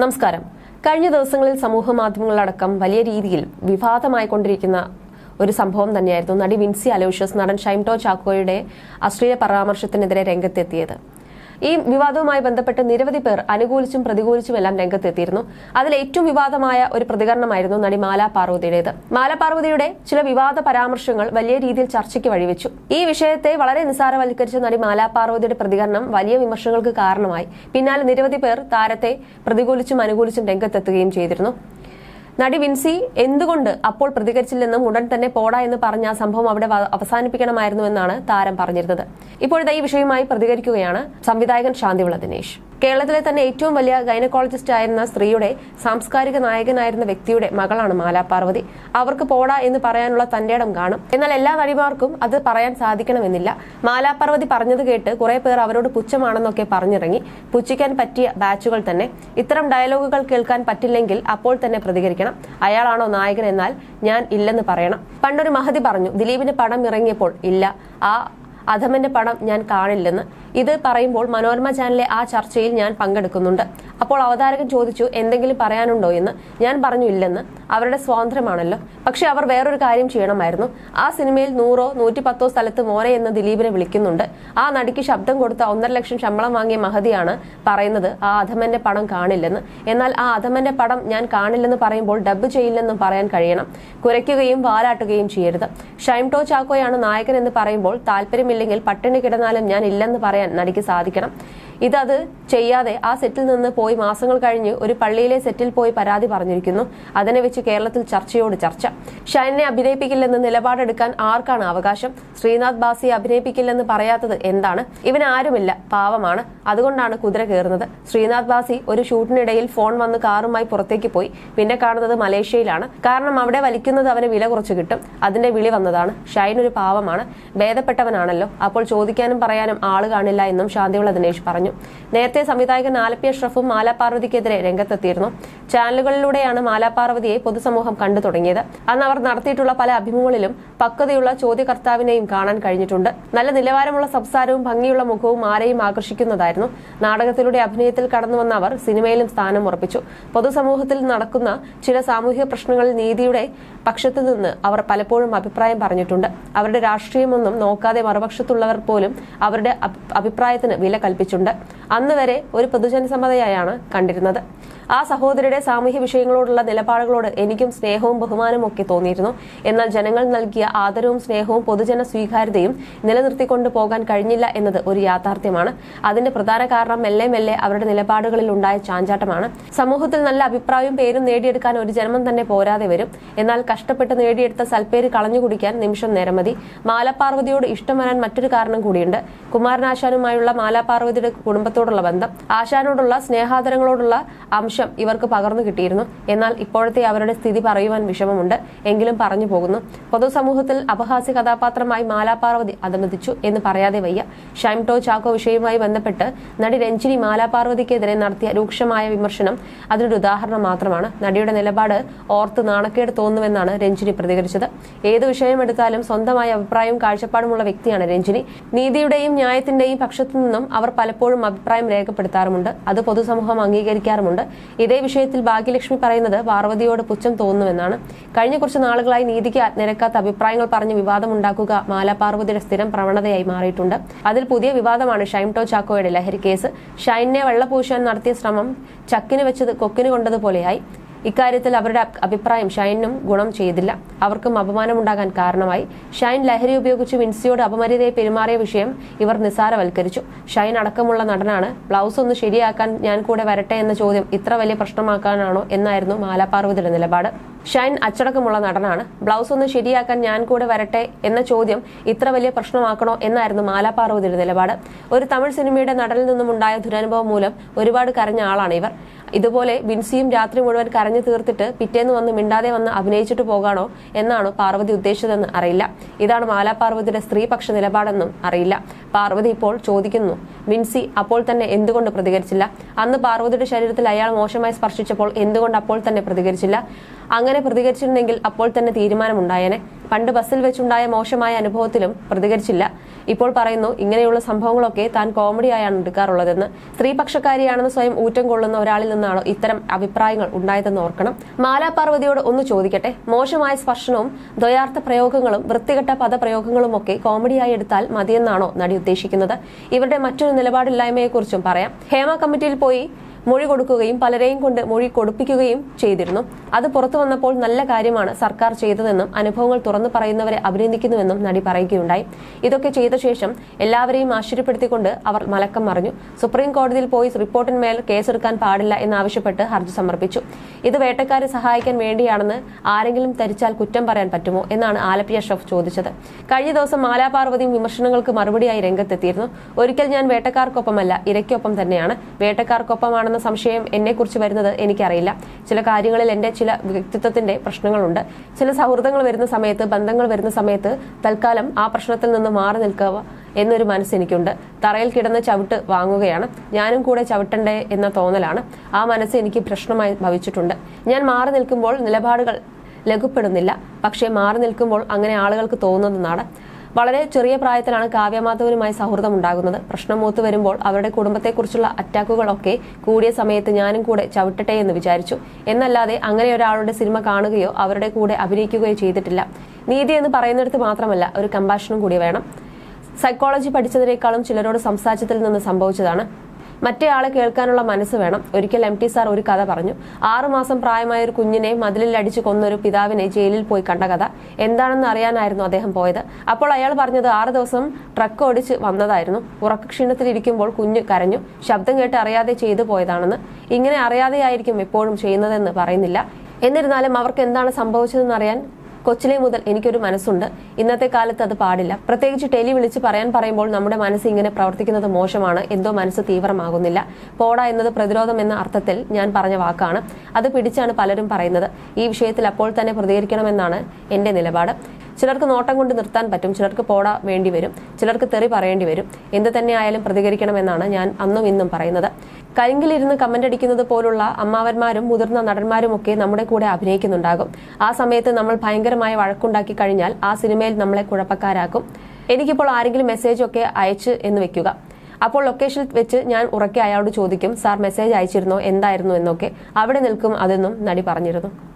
നമസ്കാരം. കഴിഞ്ഞ ദിവസങ്ങളിൽ സമൂഹ മാധ്യമങ്ങളിലടക്കം വലിയ രീതിയിൽ വിവാദമായിക്കൊണ്ടിരിക്കുന്ന ഒരു സംഭവം തന്നെയായിരുന്നു നടി വിൻസി അലോഷ്യസ് നടൻ ഷൈംടോ ചാക്കോയുടെ അശ്ലീല പരാമർശത്തിനെതിരെ രംഗത്തെത്തിയത്. ഈ വിവാദവുമായി ബന്ധപ്പെട്ട് നിരവധി പേർ അനുകൂലിച്ചും പ്രതികൂലിച്ചും എല്ലാം രംഗത്തെത്തിയിരുന്നു. അതിൽ ഏറ്റവും വിവാദമായ ഒരു പ്രതികരണമായിരുന്നു നടി മാല പാർവതിയുടേത്. മാല പാർവതിയുടെ ചില വിവാദ പരാമർശങ്ങൾ വലിയ രീതിയിൽ ചർച്ചയ്ക്ക് വഴിവെച്ചു. ഈ വിഷയത്തെ വളരെ നിസ്സാരവൽക്കരിച്ച നടി മാല പാർവതിയുടെ പ്രതികരണം വലിയ വിമർശങ്ങൾക്ക് കാരണമായി. പിന്നാലെ നിരവധി പേർ താരത്തെ പ്രതികൂലിച്ചും അനുകൂലിച്ചും രംഗത്തെത്തുകയും ചെയ്തിരുന്നു. നടി വിൻസി എന്തുകൊണ്ട് അപ്പോൾ പ്രതികരിച്ചില്ലെന്നും ഉടൻ തന്നെ പോടാ എന്ന് പറഞ്ഞ ആ സംഭവം അവിടെ അവസാനിപ്പിക്കണമായിരുന്നു എന്നാണ് താരം പറഞ്ഞിരുന്നത്. ഇപ്പോഴത്തെ ഈ വിഷയവുമായി പ്രതികരിക്കുകയാണ് സംവിധായകൻ ശാന്തിവിള ദിനേശ്. കേരളത്തിലെ തന്നെ ഏറ്റവും വലിയ ഗൈനക്കോളജിസ്റ്റ് ആയിരുന്ന സ്ത്രീയുടെ സാംസ്കാരിക നായകനായിരുന്ന വ്യക്തിയുടെ മകളാണ് മാലാ പാർവതി. അവർക്ക് പോടാ എന്ന് പറയാനുള്ള തന്റെ ഇടം കാണും. എന്നാൽ എല്ലാ നടിമാർക്കും അത് പറയാൻ സാധിക്കണമെന്നില്ല. മാലാ പാർവതി പറഞ്ഞത് കേട്ട് കുറെ പേർ അവരോട് പുച്ഛമാണെന്നൊക്കെ പറഞ്ഞിറങ്ങി. പുച്ഛിക്കാൻ പറ്റിയ ബാച്ചുകൾ തന്നെ. ഇത്തരം ഡയലോഗുകൾ കേൾക്കാൻ പറ്റില്ലെങ്കിൽ അപ്പോൾ തന്നെ പ്രതികരിക്കണം. അയാളാണോ നായകൻ എന്നാൽ ഞാൻ ഇല്ലെന്ന് പറയണം. പണ്ടൊരു മഹതി പറഞ്ഞു ദിലീപിന് പടം ഇറങ്ങിയപ്പോൾ ഇല്ല. ആ അധമന്റെ പടം ഞാൻ കാണില്ലെന്ന് ഇത് പറയുമ്പോൾ മനോരമ ചാനലിലെ ആ ചർച്ചയിൽ ഞാൻ പങ്കെടുക്കുന്നുണ്ട്. അപ്പോൾ അവതാരകൻ ചോദിച്ചു എന്തെങ്കിലും പറയാനുണ്ടോ എന്ന്? ഞാൻ പറഞ്ഞു ഇല്ലെന്ന്. അവരുടെ സ്വാതന്ത്ര്യമാണല്ലോ. പക്ഷെ അവർ വേറൊരു കാര്യം ചെയ്യണമായിരുന്നു. ആ സിനിമയിൽ നൂറോ നൂറ്റി പത്തോ സ്ഥലത്ത് മോനെ എന്ന് ദിലീപിനെ വിളിക്കുന്നുണ്ട്. ആ നടിക്ക് ശബ്ദം കൊടുത്ത ഒന്നര ലക്ഷം ശമ്പളം വാങ്ങിയ മഹതിയാണ് പറയുന്നത് ആ അധമന്റെ പടം കാണില്ലെന്ന്. എന്നാൽ ആ അധമന്റെ പടം ഞാൻ കാണില്ലെന്ന് പറയുമ്പോൾ ഡബ്ബ് ചെയ്യില്ലെന്നും പറയാൻ കഴിയണം. കുരയ്ക്കുകയും വാലാട്ടുകയും ചെയ്യരുത്. ഷൈംടോ ചാക്കോയാണ് നായകൻ എന്ന് പറയുമ്പോൾ താല്പര്യമില്ലെങ്കിൽ പട്ടിണി കിടന്നാലും ഞാൻ ഇല്ലെന്ന് പറയാൻ നടിക്ക് സാധിക്കണം. ഇതത് ചെയ്യാതെ ആ സെറ്റിൽ നിന്ന് പോയി മാസങ്ങൾ കഴിഞ്ഞ് ഒരു പള്ളിയിലെ സെറ്റിൽ പോയി പരാതി പറഞ്ഞിരിക്കുന്നു. അതിനെ വെച്ച് കേരളത്തിൽ ചർച്ചയോട് ചർച്ച. ഷൈനെ അഭിനയിപ്പിക്കില്ലെന്ന് നിലപാടെടുക്കാൻ ആർക്കാണ് അവകാശം? ശ്രീനാഥ് ബാസിയെ അഭിനയിപ്പിക്കില്ലെന്ന് പറയാത്തത് എന്താണ്? ഇവൻ ആരുമില്ല പാവമാണ്. അതുകൊണ്ടാണ് കുതിര കയറുന്നത്. ശ്രീനാഥ് ബാസി ഒരു ഷൂട്ടിനിടയിൽ ഫോൺ വന്ന് കാറുമായി പുറത്തേക്ക് പോയി. പിന്നെ കാണുന്നത് മലേഷ്യയിലാണ്. കാരണം അവിടെ വലിക്കുന്നത് അവന് വില കുറച്ച് കിട്ടും. അതിന്റെ വിളി വന്നതാണ്. ഷൈൻ ഒരു പാവമാണ്. ഭേദപ്പെട്ടവനാണല്ലോ. അപ്പോൾ ചോദിക്കാനും പറയാനും ആൾ കാണില്ല എന്നും ശാന്തിയുള്ള ദിനേശ് പറഞ്ഞു. നേരത്തെ സംവിധായകൻ ആലപ്പി അഷ്റഫും മാലാപാർവതിക്കെതിരെ രംഗത്തെത്തിയിരുന്നു. ചാനലുകളിലൂടെയാണ് മാലാപാർവതിയെ പൊതുസമൂഹം കണ്ടു തുടങ്ങിയത്. അന്ന് അവർ നടത്തിയിട്ടുള്ള പല അഭിമുഖങ്ങളിലും പക്വതയുള്ള ചോദ്യകർത്താവിനെയും കാണാൻ കഴിഞ്ഞിട്ടുണ്ട്. നല്ല നിലവാരമുള്ള സംസാരവും ഭംഗിയുള്ള മുഖവും ആരെയും ആകർഷിക്കുന്നതായിരുന്നു. നാടകത്തിലൂടെ അഭിനയത്തിൽ കടന്നു വന്ന അവർ സിനിമയിലും സ്ഥാനം ഉറപ്പിച്ചു. പൊതുസമൂഹത്തിൽ നടക്കുന്ന ചില സാമൂഹിക പ്രശ്നങ്ങളിൽ നീതിയുടെ പക്ഷത്തു നിന്ന് അവർ പലപ്പോഴും അഭിപ്രായം പറഞ്ഞിട്ടുണ്ട്. അവരുടെ രാഷ്ട്രീയമൊന്നും നോക്കാതെ മറുപക്ഷത്തുള്ളവർ പോലും അവരുടെ അഭി- അഭിപ്രായത്തിന് വില കൽപ്പിച്ചിട്ടുണ്ട്. അന്ന് വരെ ഒരു പൊതുജനസമ്മതയായാണ് കണ്ടിരുന്നത്. ആ സഹോദരിയുടെ സാമൂഹ്യ വിഷയങ്ങളോടുള്ള നിലപാടുകളോട് എനിക്കും സ്നേഹവും ബഹുമാനവും ഒക്കെ തോന്നിയിരുന്നു. എന്നാൽ ജനങ്ങൾ നൽകിയ ആദരവും സ്നേഹവും പൊതുജന സ്വീകാര്യതയും നിലനിർത്തിക്കൊണ്ട് പോകാൻ കഴിഞ്ഞില്ല എന്നത് ഒരു യാഥാർത്ഥ്യമാണ്. അതിന്റെ പ്രധാന കാരണം മെല്ലെ മെല്ലെ അവരുടെ നിലപാടുകളിൽ ഉണ്ടായ ചാഞ്ചാട്ടമാണ്. സമൂഹത്തിൽ നല്ല അഭിപ്രായവും പേരും നേടിയെടുക്കാൻ ഒരു ജന്മം തന്നെ പോരാതെ വരും. എന്നാൽ കഷ്ടപ്പെട്ട് നേടിയെടുത്ത സൽപ്പേര് കളഞ്ഞു കുടിക്കാൻ നിമിഷം നേരം മതി. മാലാപാർവതിയോട് ഇഷ്ടം വരാൻ മറ്റൊരു കാരണം കൂടിയുണ്ട്. കുമാരനാശാനുമായുള്ള മാലാപാർവതിയുടെ കുടുംബത്തോടുള്ള ബന്ധം ആശാനോടുള്ള സ്നേഹാദരങ്ങളോടുള്ള അംശം ഇവർക്ക് പകർന്നു കിട്ടിയിരുന്നു. എന്നാൽ ഇപ്പോഴത്തെ അവരുടെ സ്ഥിതി പറയുവാൻ വിഷമമുണ്ട്. എങ്കിലും പറഞ്ഞു പോകുന്നു. പൊതുസമൂഹത്തിൽ അപഹാസ്യ കഥാപാത്രമായി മാലാപാർവതി അധമതിച്ചു എന്ന് പറയാതെ വയ്യ. ഷൈംടോ ചാക്കോ വിഷയവുമായി ബന്ധപ്പെട്ട് നടി രഞ്ജിനി മാലാപാർവതിക്കെതിരെ നടത്തിയ രൂക്ഷമായ വിമർശനം അതിനൊരു ഉദാഹരണം മാത്രമാണ്. നടിയുടെ നിലപാട് ഓർത്ത് നാണക്കേട് തോന്നുമെന്നാണ് രഞ്ജിനി പ്രതികരിച്ചത്. ഏത് വിഷയമെടുത്താലും സ്വന്തമായ അഭിപ്രായവും കാഴ്ചപ്പാടുമുള്ള വ്യക്തിയാണ് രഞ്ജിനി. നീതിയുടെയും ന്യായത്തിന്റെയും പക്ഷത്തു നിന്നും അവർ പലപ്പോഴും അഭിപ്രായം രേഖപ്പെടുത്താറുമുണ്ട്. അത് പൊതുസമൂഹം അംഗീകരിക്കാറുമുണ്ട്. ഇതേ വിഷയത്തിൽ ഭാഗ്യലക്ഷ്മി പറയുന്നത് പാർവതിയോട് പുച്ഛം തോന്നുമെന്നാണ്. കഴിഞ്ഞ കുറച്ച് നാളുകളായി നീതിക്ക് നിരക്കാത്ത അഭിപ്രായങ്ങൾ പറഞ്ഞ് വിവാദമുണ്ടാക്കുക മാലാപാർവതിയുടെ സ്ഥിരം പ്രവണതയായി മാറിയിട്ടുണ്ട്. അതിൽ പുതിയ വിവാദമാണ് ഷൈംടോ ചാക്കോയുടെ ലഹരി കേസ്. ഷൈനെ വെള്ളപൂശാൻ നടത്തിയ ശ്രമം ചക്കിന് വെച്ചത് കൊക്കിന് കൊണ്ടതുപോലെയായി. ഇക്കാര്യത്തിൽ അവരുടെ അഭിപ്രായം ഷൈനും ഗുണം ചെയ്തില്ല. അവർക്കും അപമാനമുണ്ടാകാൻ കാരണമായി. ഷൈൻ ലഹരി ഉപയോഗിച്ച് വിൻസിയോട് അപമര്യാദയെ പെരുമാറിയ വിഷയം ഇവർ നിസ്സാരവൽക്കരിച്ചു. ഷൈൻ അടക്കമുള്ള നടനാണ്. ബ്ലൗസ് ഒന്ന് ശരിയാക്കാൻ ഞാൻ കൂടെ വരട്ടെ എന്ന ചോദ്യം ഇത്ര വലിയ പ്രശ്നമാക്കാനാണോ എന്നായിരുന്നു മാലാപാർവതിയുടെ നിലപാട്. ഷൈൻ അച്ചടക്കമുള്ള നടനാണ്. ബ്ലൗസ് ഒന്ന് ശരിയാക്കാൻ ഞാൻ കൂടെ വരട്ടെ എന്ന ചോദ്യം ഇത്ര വലിയ പ്രശ്നമാക്കണോ എന്നായിരുന്നു മാലാപാർവതിയുടെ നിലപാട്. ഒരു തമിഴ് സിനിമയുടെ നടനിൽ നിന്നും ഉണ്ടായ ദുരനുഭവം മൂലം ഒരുപാട് കരഞ്ഞ ആളാണ് ഇവർ. ഇതുപോലെ വിൻസിയും രാത്രി മുഴുവൻ കരഞ്ഞു തീർത്തിട്ട് പിറ്റേന്ന് വന്ന് മിണ്ടാതെ വന്ന് അഭിനയിച്ചിട്ട് പോകാണോ എന്നാണ് പാർവതി ഉദ്ദേശിച്ചതെന്ന് അറിയില്ല. ഇതാണ് മാലാ പാർവതിയുടെ സ്ത്രീപക്ഷ നിലപാടെന്നും അറിയില്ല. പാർവതി ഇപ്പോൾ ചോദിക്കുന്നു വിൻസി അപ്പോൾ തന്നെ എന്തുകൊണ്ട് പ്രതികരിച്ചില്ല? അന്ന് പാർവതിയുടെ ശരീരത്തിൽ അയാൾ മോശമായി സ്പർശിച്ചപ്പോൾ എന്തുകൊണ്ട് അപ്പോൾ തന്നെ പ്രതികരിച്ചില്ല? അങ്ങനെ പ്രതികരിച്ചിരുന്നെങ്കിൽ അപ്പോൾ തന്നെ തീരുമാനമുണ്ടായേനെ. പണ്ട് ബസ്സിൽ വെച്ചുണ്ടായ മോശമായ അനുഭവത്തിലും പ്രതികരിച്ചില്ല. ഇപ്പോൾ പറയുന്നു ഇങ്ങനെയുള്ള സംഭവങ്ങളൊക്കെ താൻ കോമഡിയായാണ് എടുക്കാറുള്ളതെന്ന്. സ്ത്രീപക്ഷക്കാരിയാണെന്ന് സ്വയം ഊറ്റം കൊള്ളുന്ന ഒരാളിൽ നിന്നാണോ ഇത്തരം അഭിപ്രായങ്ങൾ ഉണ്ടായതെന്ന് ഓർക്കണം. മാലാ പാർവതിയോട് ഒന്ന് ചോദിക്കട്ടെ. മോശമായ സ്പർശനവും ദ്വയാർത്ഥ പ്രയോഗങ്ങളും വൃത്തികെട്ട പദപ്രയോഗങ്ങളും ഒക്കെ കോമഡിയായി എടുത്താൽ മതിയെന്നാണോ നടി ഉദ്ദേശിക്കുന്നത്? ഇവരുടെ മറ്റൊരു നിലപാടില്ലായ്മയെക്കുറിച്ചും പറയാം. ഹേമ കമ്മിറ്റിയിൽ പോയി മൊഴി കൊടുക്കുകയും പലരെയും കൊണ്ട് മൊഴി കൊടുപ്പിക്കുകയും ചെയ്തിരുന്നു. അത് പുറത്തു വന്നപ്പോൾ നല്ല കാര്യമാണ് സർക്കാർ ചെയ്തതെന്നും അനുഭവങ്ങൾ തുറന്നു പറയുന്നവരെ അഭിനന്ദിക്കുന്നുവെന്നും നടി പറയുകയുണ്ടായി. ഇതൊക്കെ ചെയ്ത ശേഷം എല്ലാവരെയും ആശ്ചര്യപ്പെടുത്തിക്കൊണ്ട് അവർ മലക്കം മറിഞ്ഞു. സുപ്രീം കോടതിയിൽ പോയി റിപ്പോർട്ടിന്മേൽ കേസെടുക്കാൻ പാടില്ല എന്നാവശ്യപ്പെട്ട് ഹർജി സമർപ്പിച്ചു. ഇത് വേട്ടക്കാരെ സഹായിക്കാൻ വേണ്ടിയാണെന്ന് ആരെങ്കിലും ധരിച്ചാൽ കുറ്റം പറയാൻ പറ്റുമോ എന്നാണ് ആലപ്പി അഷ്റഫ് ചോദിച്ചത്. കഴിഞ്ഞ ദിവസം മാലാപാർവതിയും വിമർശനങ്ങൾക്ക് മറുപടിയായി രംഗത്തെത്തിയിരുന്നു. ഒരിക്കൽ ഞാൻ വേട്ടക്കാർക്കൊപ്പമല്ല ഇരയ്ക്കൊപ്പം തന്നെയാണ്. വേട്ടക്കാർക്കൊപ്പമാണെന്ന സംശയം എന്നെക്കുറിച്ച് വരുന്നത് എനിക്കറിയില്ല. ചില കാര്യങ്ങളിൽ എന്റെ ചില വ്യക്തിത്വത്തിന്റെ പ്രശ്നങ്ങളുണ്ട്. ചില സൗഹൃദങ്ങൾ വരുന്ന സമയത്ത് ബന്ധങ്ങൾ വരുന്ന സമയത്ത് തൽക്കാലം ആ പ്രശ്നത്തിൽ നിന്ന് മാറി നിൽക്കുക എന്നൊരു മനസ്സ് എനിക്കുണ്ട് തറയിൽ കിടന്ന് ചവിട്ട് വാങ്ങുകയാണ്. ഞാനും കൂടെ ചവിട്ടണ്ടേ എന്ന തോന്നലാണ്. ആ മനസ്സ് എനിക്ക് പ്രശ്നമായി ഭവിച്ചിട്ടുണ്ട്. ഞാൻ മാറി നിൽക്കുമ്പോൾ നിലപാടുകൾ ലഘുപ്പെടുന്നില്ല. പക്ഷേ മാറി നിൽക്കുമ്പോൾ അങ്ങനെ ആളുകൾക്ക് തോന്നുന്നതാണ്. വളരെ ചെറിയ പ്രായത്തിലാണ് കാവ്യമാധവനുമായി സൗഹൃദം ഉണ്ടാകുന്നത് പ്രശ്നം മൂത്ത് വരുമ്പോൾ അവരുടെ കുടുംബത്തെക്കുറിച്ചുള്ള അറ്റാക്കുകളൊക്കെ കൂടിയ സമയത്ത് ഞാനും കൂടെ ചവിട്ടട്ടെ എന്ന് വിചാരിച്ചു. എന്നല്ലാതെ അങ്ങനെ ഒരാളുടെ സിനിമ കാണുകയോ അവരുടെ കൂടെ അഭിനയിക്കുകയോ ചെയ്തിട്ടില്ല. നീതി എന്ന് പറയുന്നിടത്ത് മാത്രമല്ല ഒരു കമ്പാഷനും കൂടി വേണം. സൈക്കോളജി പഠിച്ചതിനേക്കാളും ചിലരോട് സംസാരിച്ചതിൽ നിന്ന് സംഭവിച്ചതാണ്. മറ്റേ ആളെ കേൾക്കാനുള്ള മനസ്സ് വേണം. ഒരിക്കൽ എം ടി സാർ ഒരു കഥ പറഞ്ഞു. ആറുമാസം പ്രായമായ ഒരു കുഞ്ഞിനെ മതിലിൽ അടിച്ച് കൊന്നൊരു പിതാവിനെ ജയിലിൽ പോയി കണ്ട കഥ. എന്താണെന്ന് അറിയാനായിരുന്നു അദ്ദേഹം പോയത്. അപ്പോൾ അയാൾ പറഞ്ഞത് ആറ് ദിവസം ട്രക്ക് ഓടിച്ച് വന്നതായിരുന്നു. ഉറക്കക്ഷീണത്തിലിരിക്കുമ്പോൾ കുഞ്ഞ് കരഞ്ഞു. ശബ്ദം കേട്ട് അറിയാതെ ചെയ്തു പോയതാണെന്ന്. ഇങ്ങനെ അറിയാതെയായിരിക്കും എപ്പോഴും ചെയ്യുന്നതെന്ന് പറയുന്നില്ല. എന്നിരുന്നാലും അവർക്ക് എന്താണ് സംഭവിച്ചതെന്ന് അറിയാൻ കൊച്ചിലെ മുതൽ എനിക്കൊരു മനസ്സുണ്ട്. ഇന്നത്തെ കാലത്ത് അത് പാടില്ല. പ്രത്യേകിച്ച് ടെലി വിളിച്ച് പറയാൻ പറയുമ്പോൾ നമ്മുടെ മനസ്സ് ഇങ്ങനെ പ്രവർത്തിക്കുന്നത് മോശമാണ്. എന്തോ മനസ്സ് തീവ്രമാകുന്നില്ല. പോട എന്നത് പ്രതിരോധം എന്ന അർത്ഥത്തിൽ ഞാൻ പറഞ്ഞ വാക്കാണ്. അത് പിടിച്ചാണ് പലരും പറയുന്നത്. ഈ വിഷയത്തിൽ അപ്പോൾ തന്നെ പ്രതികരിക്കണമെന്നാണ് എന്റെ നിലപാട്. ചിലർക്ക് നോട്ടം കൊണ്ട് നിർത്താൻ പറ്റും ചിലർക്ക് പോട വേണ്ടി വരും ചിലർക്ക് തെറി പറയേണ്ടി വരും. എന്ത് തന്നെ ആയാലും പ്രതികരിക്കണമെന്നാണ് ഞാൻ അന്നും ഇന്നും പറയുന്നത്. കരിങ്കിലിരുന്ന് കമന്റ് അടിക്കുന്നത് പോലുള്ള അമ്മാവന്മാരും മുതിർന്ന നടന്മാരും ഒക്കെ നമ്മുടെ കൂടെ അഭിനയിക്കുന്നുണ്ടാകും. ആ സമയത്ത് നമ്മൾ ഭയങ്കരമായ വഴക്കുണ്ടാക്കി കഴിഞ്ഞാൽ ആ സിനിമയിൽ നമ്മളെ കുഴപ്പക്കാരാക്കും. എനിക്കിപ്പോൾ ആരെങ്കിലും മെസ്സേജ് ഒക്കെ അയച്ച് എന്ന് വെക്കുക. അപ്പോൾ ലൊക്കേഷനിൽ വെച്ച് ഞാൻ ഉറക്കെ അയാളോട് ചോദിക്കും സാർ മെസ്സേജ് അയച്ചിരുന്നോ? എന്തായിരുന്നു? എന്നൊക്കെ. അവിടെ നിൽക്കും അതെന്നും നടി പറഞ്ഞിരുന്നു.